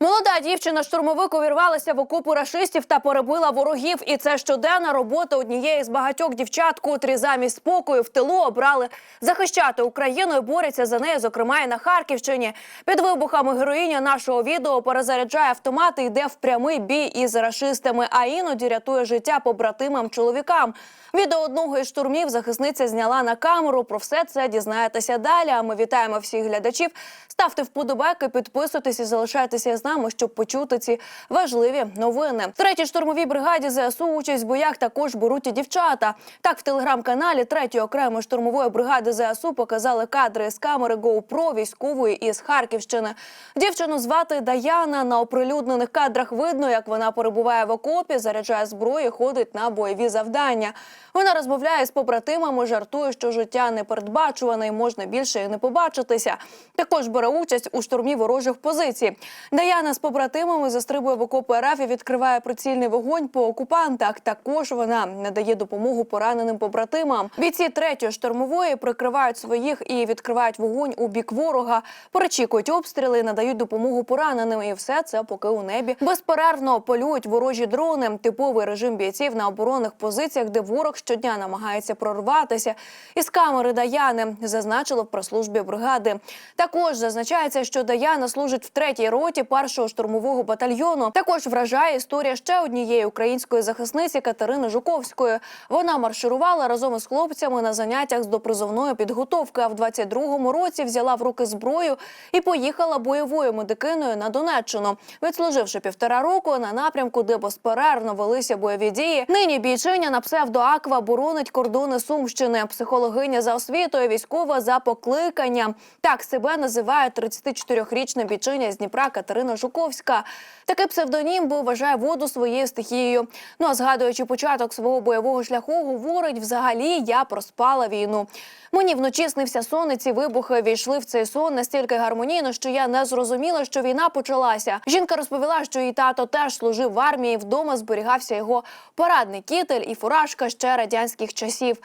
Молода дівчина штурмовик увірвалася в окопу рашистів та перебила ворогів. І це щоденна робота однієї з багатьох дівчат, котрі замість спокою в тилу обрали захищати Україну і борються за нею, зокрема і на Харківщині. Під вибухами героїня нашого відео перезаряджає автомат і йде в прямий бій із рашистами, а іноді рятує життя побратимам чоловікам. Відео одного із штурмів захисниця зняла на камеру. Про все це дізнаєтеся далі. А ми вітаємо всіх глядачів. Ставте вподобайки, підписуйтесь і залишайтеся з нами, щоб почути ці важливі новини. Третій штурмовій бригаді ЗСУ участь в боях також беруть і дівчата. Так, в телеграм-каналі третьої окремої штурмової бригади ЗСУ показали кадри з камери GoPro військової із Харківщини. Дівчину звати Даяна. На оприлюднених кадрах видно, як вона перебуває в окопі, заряджає зброю, ходить на бойові завдання. Вона розмовляє з побратимами, жартує, що життя непередбачуване і можна більше і не побачитися. Також бере участь у штурмі ворожих позицій. Даяна з побратимами застрибує в окопи РФ і відкриває прицільний вогонь по окупантах. Також вона надає допомогу пораненим побратимам. Бійці третьої штурмової прикривають своїх і відкривають вогонь у бік ворога, перечікують обстріли, надають допомогу пораненим. І все це поки у небі безперервно полюють ворожі дрони. Типовий режим бійців на оборонних позиціях, де ворог щодня намагається прорватися. Із камери Даяни зазначили в прес-службі бригади. Також зазначається, що Даяна служить в третій роті першого штурмового батальйону. Також вражає історія ще однієї української захисниці Катерини Жуковської. Вона марширувала разом із хлопцями на заняттях з допризовної підготовки. А в 22-му році взяла в руки зброю і поїхала бойовою медикиною на Донеччину, відслуживши півтора року на напрямку, де безперервно велися бойові дії. Нині бійчиня на псевдо Аква боронить кордони Сумщини. Психологиня за освітою, військова за покликанням. Так себе називає 34-річна бійчиня з Дніпра Катерина Жуковська. Такий псевдонім, бо вважає воду своєю стихією. Ну а згадуючи початок свого бойового шляху, говорить: взагалі я проспала війну. Мені вночі снився сон, і ці вибухи війшли в цей сон настільки гармонійно, що я не зрозуміла, що війна почалася. Жінка розповіла, що її тато теж служив в армії. Вдома зберігався його парадний кітель і фуражка ще радянських часів.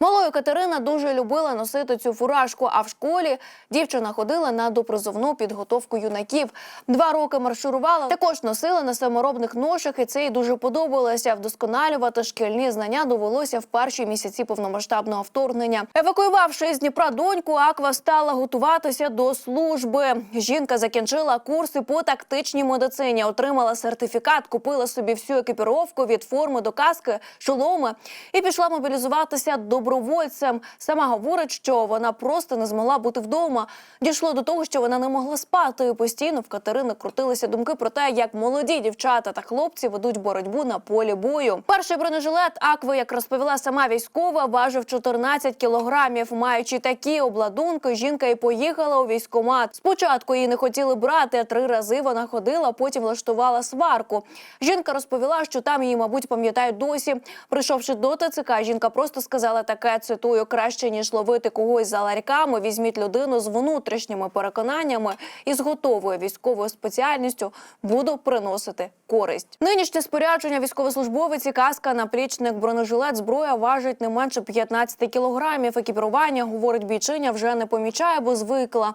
Малою Катерина дуже любила носити цю фуражку. А в школі дівчина ходила на допризовну підготовку юнаків. Два роки марширувала. Також носила на саморобних ношах, і це їй дуже подобалося. Вдосконалювати шкільні знання довелося в перші місяці повномасштабного вторгнення. Евакуювавши з Дніпра доньку, Аква стала готуватися до служби. Жінка закінчила курси по тактичній медицині, отримала сертифікат, купила собі всю екіпіровку від форми до каски, шоломи і пішла мобілізуватися добровольцем. Сама говорить, що вона просто не змогла бути вдома. Дійшло до того, що вона не могла спати. Постійно в Катерини крутилися думки про те, як молоді дівчата та хлопці ведуть боротьбу на полі бою. Перший бронежилет Акви, як розповіла сама військова, важив 14 кілограмів. Маючи такі обладунки, жінка і поїхала у військкомат. Спочатку її не хотіли брати. Три рази вона ходила, потім влаштувала сварку. Жінка розповіла, що там її, мабуть, пам'ятають досі. Прийшовши до ТЦК, жінка просто сказала таке: цитую краще ніж ловити когось за ларьками. Візьміть людину з внутрішніми переконаннями і з готовою військовою спеціальністю буду приносити користь. Нинішнє спорядження військовослужбовиці, каска, наплічник, бронежилет, зброя важить не менше 15 кілограмів. Екіпірування, говорить бійчиня, вже не помічає, бо звикла.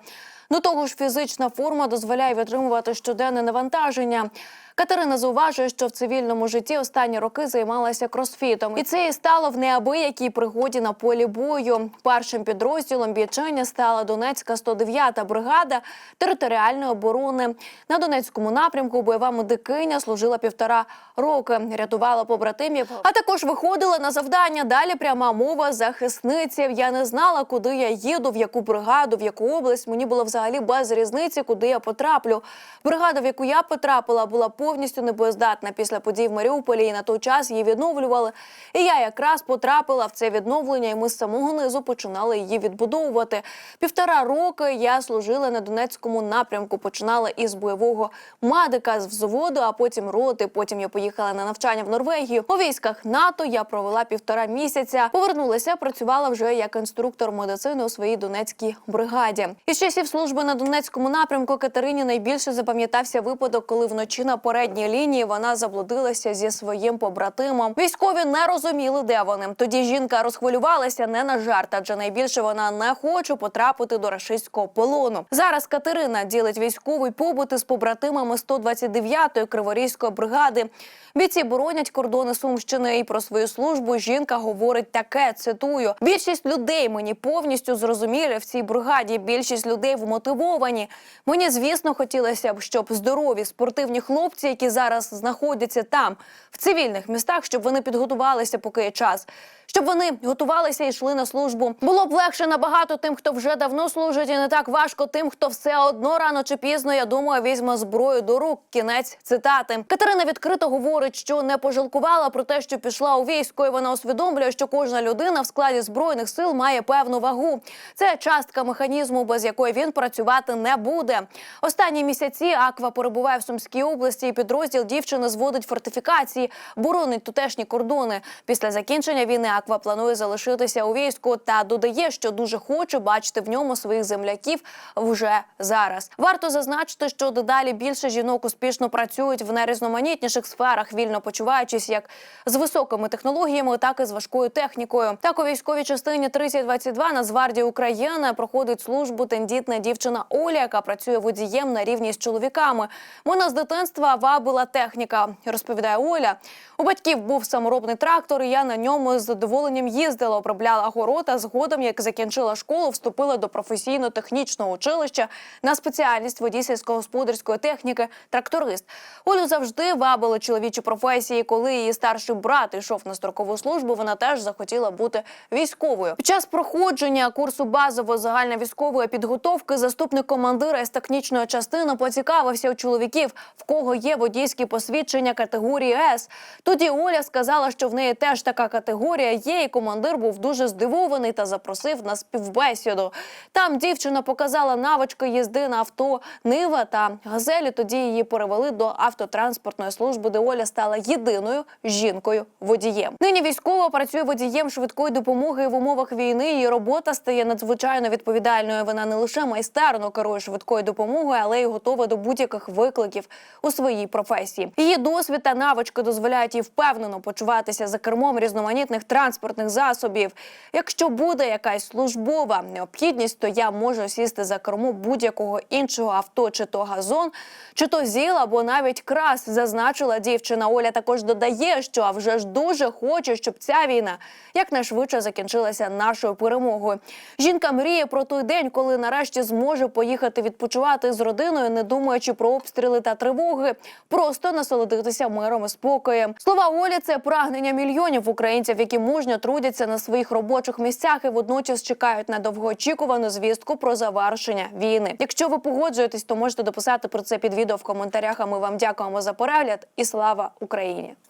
До того ж, фізична форма дозволяє витримувати щоденне навантаження. Катерина зауважує, що в цивільному житті останні роки займалася кросфітом, і це і стало в неабиякій пригоді на полі бою. Першим підрозділом бійчиня стала Донецька 109-та бригада територіальної оборони. На Донецькому напрямку бойова медикиня служила півтора роки, рятувала побратимів, а також виходила на завдання. Далі пряма мова захисниці. Я не знала, куди я їду, в яку бригаду, в яку область. Мені було взагалі без різниці, куди я потраплю. Бригада, в яку я потрапила, була повністю небоєздатна після подій в Маріуполі. І на той час її відновлювали. І я якраз потрапила в це відновлення, і ми з самого низу починали її відбудовувати. Півтора роки я служила на Донецькому напрямку. Починала із бойового медика з взводу, а потім роти. Потім я поїхала на навчання в Норвегію. У військах НАТО я провела півтора місяця. Повернулася, працювала вже як інструктор медицини у своїй донецькій бригаді. Із часів служби служби на Донецькому напрямку Катерині найбільше запам'ятався випадок, коли вночі на передній лінії вона заблудилася зі своїм побратимом. Військові не розуміли, де вони. Тоді жінка розхвилювалася не на жарт, адже найбільше вона не хоче потрапити до рашистського полону. Зараз Катерина ділить військовий побут із побратимами 129-ї Криворізької бригади. Бійці боронять кордони Сумщини і про свою службу жінка говорить таке. Цитую: більшість людей мені повністю зрозуміли в цій бригаді. Більшість людей вмотивовані. Мені звісно хотілося б, щоб здорові спортивні хлопці, які зараз знаходяться там, в цивільних містах, щоб вони підготувалися, поки є час. Щоб вони готувалися і йшли на службу. Було б легше набагато тим, хто вже давно служить, і не так важко тим, хто все одно рано чи пізно, я думаю, візьме зброю до рук. Кінець цитати. Катерина відкрито говорить, що не пожалкувала про те, що пішла у військо, і вона усвідомлює, що кожна людина в складі збройних сил має певну вагу. Це частка механізму, без якої він працювати не буде. Останні місяці Аква перебуває в Сумській області. і Підрозділ дівчини зводить фортифікації, боронить тутешні кордони. Після закінчення війни Аква планує залишитися у війську та додає, що дуже хоче бачити в ньому своїх земляків вже зараз. Варто зазначити, що дедалі більше жінок успішно працюють в найрізноманітніших сферах, вільно почуваючись як з високими технологіями, так і з важкою технікою. Так у військовій частині 3022 Нацгвардії України проходить службу тендітна дівчина Оля, яка працює водієм на рівні з чоловіками. Вона з дитинства вабила техніка, розповідає Оля. У батьків був саморобний трактор. і Я на ньому з задоволенням їздила, обробляла город, а Згодом, як закінчила школу, вступила до професійно-технічного училища на спеціальність водій сільськогосподарської техніки тракторист. Олю завжди вабили чоловічі професії. Коли її старший брат йшов на строкову службу, вона теж захотіла бути військовою. Під час проходження курсу базової загальновійськової підготовки заступник командира із технічної частини поцікавився у чоловіків, в кого є водійські посвідчення категорії С. Тоді Оля сказала, що в неї теж така категорія є, і командир був дуже здивований та запросив на співбесіду. Там дівчина показала навички їзди на авто Нива та Газелі. Тоді її перевели до автотранспортної служби, де Оля стала єдиною жінкою водієм. Нині військова працює водієм швидкої допомоги в умовах війни. Її робота стає надзвичайно відповідальною. Вона не лише майстерно керує швидкою допомогою, але й готова до будь-яких викликів у своїй професії. Її досвід та навички дозволяють їй впевнено почуватися за кермом різноманітних транспортних засобів. Якщо буде якась службова необхідність, то я можу сісти за кермо будь-якого іншого авто, чи то газон, чи то зіл, або навіть крас, зазначила дівчина. Оля також додає, що а вже ж дуже хоче, щоб ця війна якнайшвидше закінчилася нашою перемогою. Жінка мріє про той день, коли нарешті зможе поїхати відпочивати з родиною, не думаючи про обстріли та тривоги, просто насолодитися миром і спокоєм. Слова Олі це прагнення мільйонів українців, які мужньо трудяться на своїх робочих місцях і водночас чекають на довгоочікувану звістку про завершення війни. Якщо ви погоджуєтесь, то можете дописати про це під відео в коментарях. А ми вам дякуємо за перегляд і слава Україні.